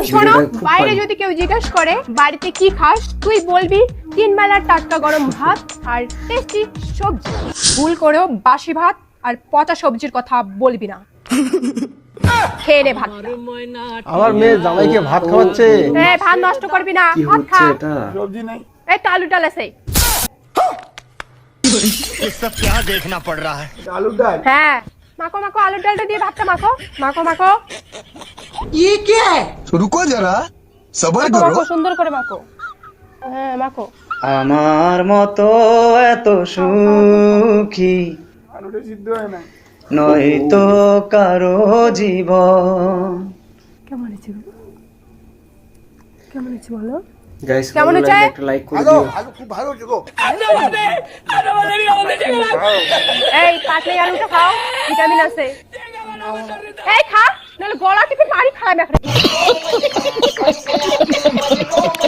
শোনো ভিডিওটা খুব বাইরে funny। যদি কেউ জিজ্ঞেস করে বাড়িতে কি খাস তুই বলবি তিন বেলার টাটকা গরম ভাত আর টেস্টি সবজি ভুল করেও বাসি ভাত আর পচা সবজির কথা বলবি না খেয়ে নে ভাত আমার মেয়ে জামাইকে ভাত খাওয়াচ্ছে হ্যাঁ ভাত নষ্ট করবি না কি ভাত হচ্ছে খা এটা সবজি নাই এই তো আলু ডাল আছে ये सब क्या देखना पड़ रहा है আলুর ডাল হ্যাঁ মাখো মাখো আলুর ডালটা দিয়ে ভাতটা মাখো মাখো মাখো रुको রুকো যারা সবার করো। সুন্দর করে মাখো। হ্যাঁ মাখো। আমার মতো এত সুখী নয় তো কারও জীব কেমন হয়েছে কেমন হয়েছে বলো? গলা থেকে পানি খারাপ একটা